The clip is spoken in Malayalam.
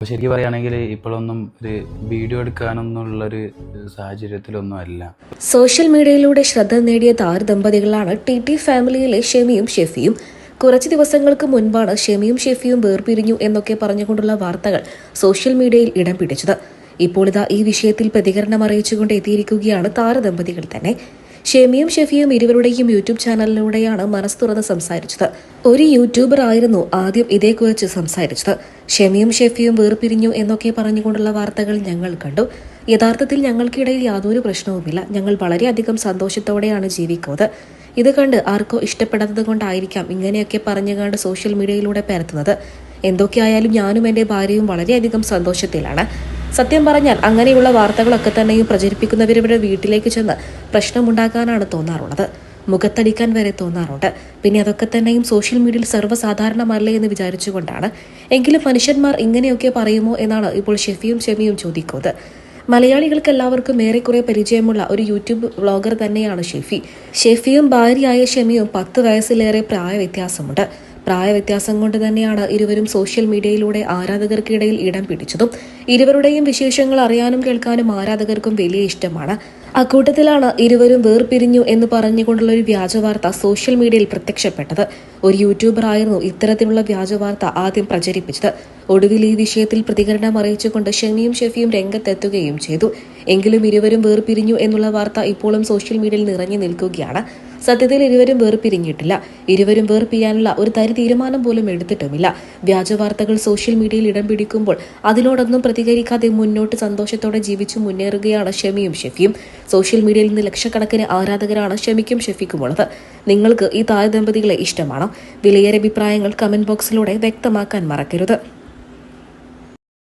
അപ്പോൾ ശരിക്കും പറയുകയാണെങ്കിൽ ഇപ്പോഴൊന്നും ഒരു വീഡിയോ എടുക്കാനൊന്നുള്ളൊരു സാഹചര്യത്തിലൊന്നും അല്ല സോഷ്യൽ മീഡിയയിലൂടെ ശ്രദ്ധ നേടിയ താരദമ്പതികളാണ് ടി ടി ഫാമിലിയിലെ ഷെമിയും ഷെഫിയും. കുറച്ച് ദിവസങ്ങൾക്ക് മുൻപാണ് ഷെമിയും ഷെഫിയും വേർപിരിഞ്ഞു എന്നൊക്കെ പറഞ്ഞുകൊണ്ടുള്ള വാർത്തകൾ സോഷ്യൽ മീഡിയയിൽ ഇടം പിടിച്ചത്. ഇപ്പോൾ ഇതാ ഈ വിഷയത്തിൽ പ്രതികരണം അറിയിച്ചുകൊണ്ട് എത്തിയിരിക്കുകയാണ് താരദമ്പതികൾ തന്നെ. ഷെമിയും ഷെഫിയും ഇരുവരുടെയും യൂട്യൂബ് ചാനലിലൂടെയാണ് മനസ്സ് തുറന്ന് സംസാരിച്ചത്. ഒരു യൂട്യൂബർ ആയിരുന്നു ആദ്യം ഇതേക്കുറിച്ച് സംസാരിച്ചത്. ഷെമിയും ഷെഫിയും വേർപിരിഞ്ഞു എന്നൊക്കെ പറഞ്ഞുകൊണ്ടുള്ള വാർത്തകൾ ഞങ്ങൾ കണ്ടു. യഥാർത്ഥത്തിൽ ഞങ്ങൾക്കിടയിൽ യാതൊരു പ്രശ്നവുമില്ല. ഞങ്ങൾ വളരെയധികം സന്തോഷത്തോടെയാണ് ജീവിക്കുന്നത്. ഇത് കണ്ട് ആർക്കോ ഇഷ്ടപ്പെടാത്തത് കൊണ്ടായിരിക്കാം ഇങ്ങനെയൊക്കെ പറഞ്ഞു കണ്ട് സോഷ്യൽ മീഡിയയിലൂടെ പരത്തുന്നത്. എന്തൊക്കെയായാലും ഞാനും എന്റെ ഭാര്യയും വളരെയധികം സന്തോഷത്തിലാണ്. സത്യം പറഞ്ഞാൽ അങ്ങനെയുള്ള വാർത്തകളൊക്കെ തന്നെയും പ്രചരിപ്പിക്കുന്നവരുടെ വീട്ടിലേക്ക് ചെന്ന് പ്രശ്നമുണ്ടാക്കാനാണ് തോന്നാറുള്ളത്. മുഖത്തടിക്കാൻ വരെ തോന്നാറുണ്ട്. പിന്നെ അതൊക്കെ തന്നെയും സോഷ്യൽ മീഡിയയിൽ സർവസാധാരണമല്ലേ എന്ന് വിചാരിച്ചുകൊണ്ടാണ്. എങ്കിലും മനുഷ്യന്മാർ ഇങ്ങനെയൊക്കെ പറയുമോ എന്നാണ് ഇപ്പോൾ ഷെഫിയും ഷെമിയും ചോദിക്കുന്നത്. മലയാളികൾക്ക് എല്ലാവർക്കും ഏറെക്കുറെ പരിചയമുള്ള ഒരു യൂട്യൂബ് വ്ളോഗർ തന്നെയാണ് ഷെഫി. ഷെഫിയും ഭാര്യയായ ഷെമിയും പത്ത് വയസ്സിലേറെ പ്രായ വ്യത്യാസമുണ്ട് പ്രായ വ്യത്യാസം കൊണ്ട് തന്നെയാണ് ഇരുവരും സോഷ്യൽ മീഡിയയിലൂടെ ആരാധകർക്കിടയിൽ ഇടം പിടിച്ചതും. ഇരുവരുടെയും വിശേഷങ്ങൾ അറിയാനും കേൾക്കാനും ആരാധകർക്കും വലിയ ഇഷ്ടമാണ്. അക്കൂട്ടത്തിലാണ് ഇരുവരും വേർപിരിഞ്ഞു എന്ന് പറഞ്ഞുകൊണ്ടുള്ള ഒരു വ്യാജവാർത്ത സോഷ്യൽ മീഡിയയിൽ പ്രത്യക്ഷപ്പെട്ടത്. ഒരു യൂട്യൂബർ ആയിരുന്നു ഇത്തരത്തിലുള്ള വ്യാജവാർത്ത ആദ്യം പ്രചരിപ്പിച്ചത്. ഒടുവിൽ ഈ വിഷയത്തിൽ പ്രതികരണം അറിയിച്ചുകൊണ്ട് ഷെമിയും ഷെഫിയും രംഗത്തെത്തുകയും ചെയ്തു. എങ്കിലും ഇരുവരും വേർപിരിഞ്ഞു എന്നുള്ള വാർത്ത ഇപ്പോഴും സോഷ്യൽ മീഡിയയിൽ നിറഞ്ഞു നിൽക്കുകയാണ്. സത്യത്തിൽ ഇരുവരും വേർപിരിഞ്ഞിട്ടില്ല. ഇരുവരും വേർപിരിയാനുള്ള ഒരു തരി തീരുമാനം പോലും എടുത്തിട്ടുമില്ല. വ്യാജ വാർത്തകൾ സോഷ്യൽ മീഡിയയിൽ ഇടം പിടിക്കുമ്പോൾ അതിനോടൊന്നും പ്രതികരിക്കാതെ മുന്നോട്ട് സന്തോഷത്തോടെ ജീവിച്ചു മുന്നേറുകയാണ് ഷമിയും ഷെഫിയും. സോഷ്യൽ മീഡിയയിൽ നിന്ന് ലക്ഷക്കണക്കിന് ആരാധകരാണ് ഷെമിക്കും ഷെഫിക്കുമുള്ളത് നിങ്ങൾക്ക് ഈ താരദമ്പതികളെ ഇഷ്ടമാണോ? വിലയേറെ അഭിപ്രായങ്ങൾ കമന്റ് ബോക്സിലൂടെ വ്യക്തമാക്കാൻ മറക്കരുത്.